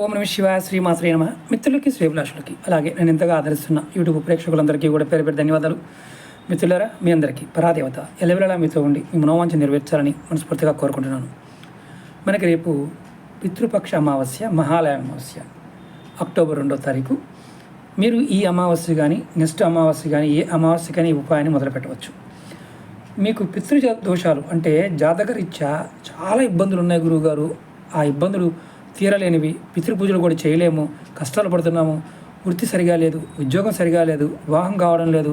ఓం నమ శివాయ శ్రీమాత్రే నమ. మిత్రులకి శ్రీభిలాషులకి అలాగే నేను ఎంతగా ఆదరిస్తున్న యూట్యూబ్ ప్రేక్షకులందరికీ కూడా పేరు పేరు ధన్యవాదాలు. మిత్రులరా మీ అందరికీ పరాదేవత ఎలవెలలా మీతో ఉండి మీ మనోవాంఛ నెరవేర్చాలని మనస్ఫూర్తిగా కోరుకుంటున్నాను. మనకి రేపు పితృపక్ష అమావాస్య మహాలయ అమావాస్య అక్టోబర్ రెండో తారీఖు. మీరు ఈ అమావాస్య కానీ నెక్స్ట్ అమావాస్య కానీ ఏ అమావాస్య కానీ ఈ ఉపాయాన్ని మొదలు పెట్టవచ్చు మీకు పితృ దోషాలు అంటే జాతకరీత్యా చాలా ఇబ్బందులు ఉన్నాయి గురువుగారు. ఆ ఇబ్బందులు తీరలేనివి పితృపూజలు కూడా చేయలేము కష్టాలు పడుతున్నాము వృత్తి సరిగా లేదు ఉద్యోగం సరిగా లేదు వివాహం కావడం లేదు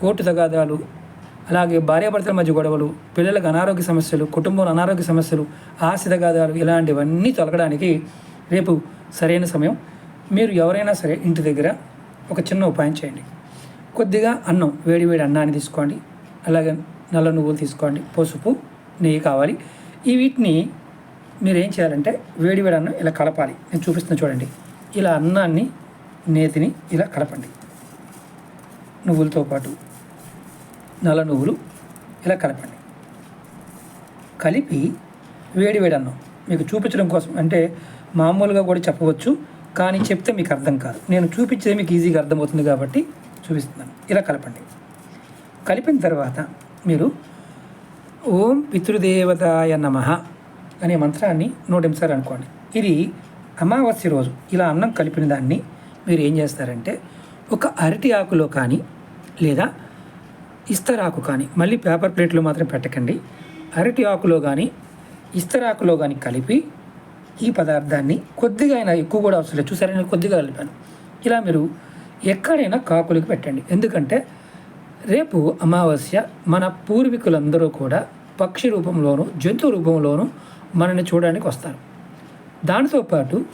కోర్టు తగాదాలు అలాగే భార్యాభర్తల మధ్య గొడవలు పిల్లలకు అనారోగ్య సమస్యలు కుటుంబంలో అనారోగ్య సమస్యలు ఆశ తగాదాలు ఇలాంటివన్నీ తొలగడానికి రేపు సరైన సమయం. మీరు ఎవరైనా సరే ఇంటి దగ్గర ఒక చిన్న ఉపాయం చేయండి. కొద్దిగా అన్నం వేడి వేడి అన్నాన్ని తీసుకోండి. అలాగే నల్ల నువ్వులు తీసుకోండి. పసుపు నెయ్యి కావాలి. ఈ వీటిని మీరు ఏం చేయాలంటే వేడి వేడి అన్నం ఇలా కలపాలి. నేను చూపిస్తున్నా చూడండి. ఇలా అన్నాన్ని నేతిని ఇలా కలపండి. నువ్వులతో పాటు నల్ల నువ్వులు ఇలా కలపండి. కలిపి వేడి వేడి అన్నం మీకు చూపించడం కోసం అంటే మామూలుగా కూడా చెప్పవచ్చు కానీ చెప్తే మీకు అర్థం కాదు. నేను చూపించేది మీకు ఈజీగా అర్థమవుతుంది కాబట్టి చూపిస్తున్నాను. ఇలా కలపండి. కలిపిన తర్వాత మీరు ఓం పితృదేవతాయ నమ అనే మంత్రాన్ని నూట అనుకోండి. ఇది అమావాస్య రోజు ఇలా అన్నం కలిపిన దాన్ని మీరు ఏం చేస్తారంటే ఒక అరటి ఆకులో కానీ లేదా ఇస్తరాకు కానీ మళ్ళీ పేపర్ ప్లేట్లో మాత్రం పెట్టకండి. అరటి ఆకులో కానీ ఇస్తరాకులో కానీ కలిపి ఈ పదార్థాన్ని కొద్దిగా అయినా ఎక్కువ కూడా అవసరం లేదు. చూసారా? నేను కొద్దిగా కలిపాను. ఇలా మీరు ఎక్కడైనా కాకులకి పెట్టండి. ఎందుకంటే రేపు అమావాస్య మన పూర్వీకులందరూ కూడా పక్షి రూపంలోనూ జంతు రూపంలోనూ మనల్ని చూడడానికి వస్తారు. దానితో పాటు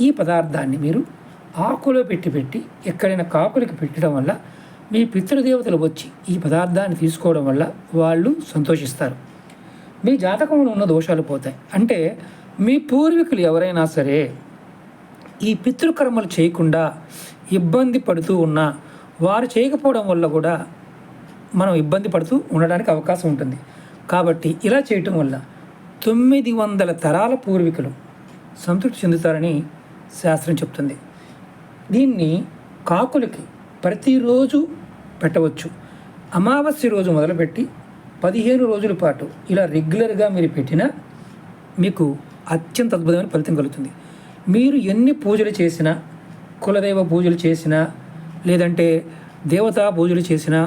ఈ పదార్థాన్ని మీరు ఆకులో పెట్టి పెట్టి ఎక్కడైనా కాకులకి పెట్టడం వల్ల మీ పితృదేవతలు వచ్చి ఈ పదార్థాన్ని తీసుకోవడం వల్ల వాళ్ళు సంతోషిస్తారు. మీ జాతకంలో ఉన్న దోషాలు పోతాయి. అంటే మీ పూర్వీకులు ఎవరైనా సరే ఈ పితృకర్మలు చేయకుండా ఇబ్బంది పడుతూ ఉన్నా వారు చేయకపోవడం వల్ల కూడా మనం ఇబ్బంది పడుతూ ఉండడానికి అవకాశం ఉంటుంది. కాబట్టి ఇలా చేయటం వల్ల తొమ్మిది వందల తరాల పూర్వీకులు సంతృప్తి చెందుతారని శాస్త్రం చెప్తుంది. దీన్ని కాకులకి ప్రతిరోజు పెట్టవచ్చు. అమావాస్య రోజు మొదలుపెట్టి పదిహేను రోజుల పాటు ఇలా రెగ్యులర్గా మీరు పెట్టినా మీకు అత్యంత అద్భుతమైన ఫలితం కలుగుతుంది. మీరు ఎన్ని పూజలు చేసినా కులదైవ పూజలు చేసినా లేదంటే దేవతా పూజలు చేసినా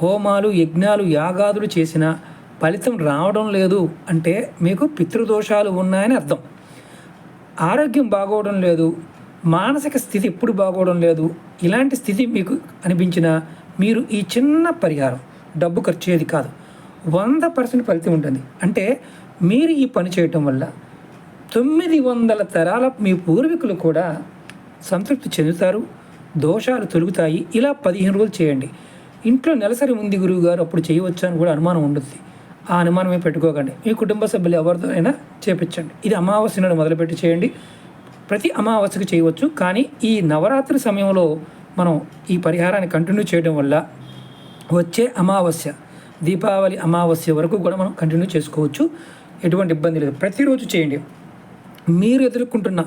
హోమాలు యజ్ఞాలు యాగాదులు చేసినా ఫలితం రావడం లేదు అంటే మీకు పితృదోషాలు ఉన్నాయని అర్థం. ఆరోగ్యం బాగోవడం లేదు మానసిక స్థితి ఎప్పుడు బాగోవడం లేదు ఇలాంటి స్థితి మీకు అనిపించినా మీరు ఈ చిన్న పరిహారం డబ్బు ఖర్చు కాదు. వంద పర్సెంట్ ఫలితం ఉంటుంది. అంటే మీరు ఈ పని చేయటం వల్ల తొమ్మిది వందల తరాల మీ పూర్వీకులు కూడా సంతృప్తి చెందుతారు దోషాలు తొలుగుతాయి. ఇలా పదిహేను రోజులు చేయండి. ఇంట్లో నెలసరి ఉంది గురువు గారు అప్పుడు చేయవచ్చు అని కూడా అనుమానం ఉంటుంది ఆ అనుమానమే పెట్టుకోకండి. మీ కుటుంబ సభ్యులు ఎవరితో అయినా చేపించండి. ఇది అమావాస్య నాడు మొదలుపెట్టి చేయండి. ప్రతి అమావాస్యకు చేయవచ్చు. కానీ ఈ నవరాత్రి సమయంలో మనం ఈ పరిహారాన్ని కంటిన్యూ చేయడం వల్ల వచ్చే అమావాస్య దీపావళి అమావాస్య వరకు కూడా మనం కంటిన్యూ చేసుకోవచ్చు. ఎటువంటి ఇబ్బంది లేదు. ప్రతిరోజు చేయండి. మీరు ఎదుర్కొంటున్న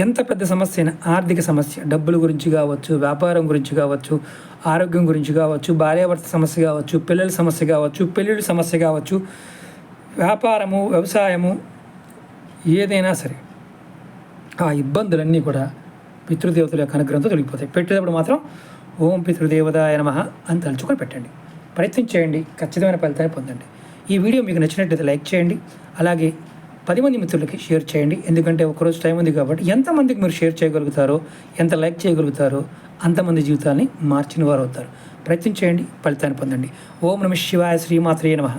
ఎంత పెద్ద సమస్య అయినా ఆర్థిక సమస్య డబ్బుల గురించి కావచ్చు వ్యాపారం గురించి కావచ్చు ఆరోగ్యం గురించి కావచ్చు భార్యాభర్త సమస్య కావచ్చు పిల్లల సమస్య కావచ్చు పెళ్ళిళ్ళ సమస్య కావచ్చు వ్యాపారము వ్యవసాయము ఏదైనా సరే ఆ ఇబ్బందులన్నీ కూడా పితృదేవతల యొక్క అనుగ్రహంతో తొలగిపోతాయి. పెట్టేటప్పుడు మాత్రం ఓం పితృదేవతాయ నమ అని తలుచుకొని పెట్టండి. ప్రయత్నం చేయండి. ఖచ్చితమైన ఫలితాన్ని పొందండి. ఈ వీడియో మీకు నచ్చినట్లయితే లైక్ చేయండి. అలాగే పది మంది మిత్రులకి షేర్ చేయండి. ఎందుకంటే ఒకరోజు టైం ఉంది కాబట్టి ఎంతమందికి మీరు షేర్ చేయగలుగుతారో ఎంత లైక్ చేయగలుగుతారో అంతమంది జీవితాన్ని మార్చిన వారు అవుతారు ప్రయత్నం చేయండి ఫలితాన్ని పొందండి. ఓం నమ శివాయ శ్రీమాత్రే నమః.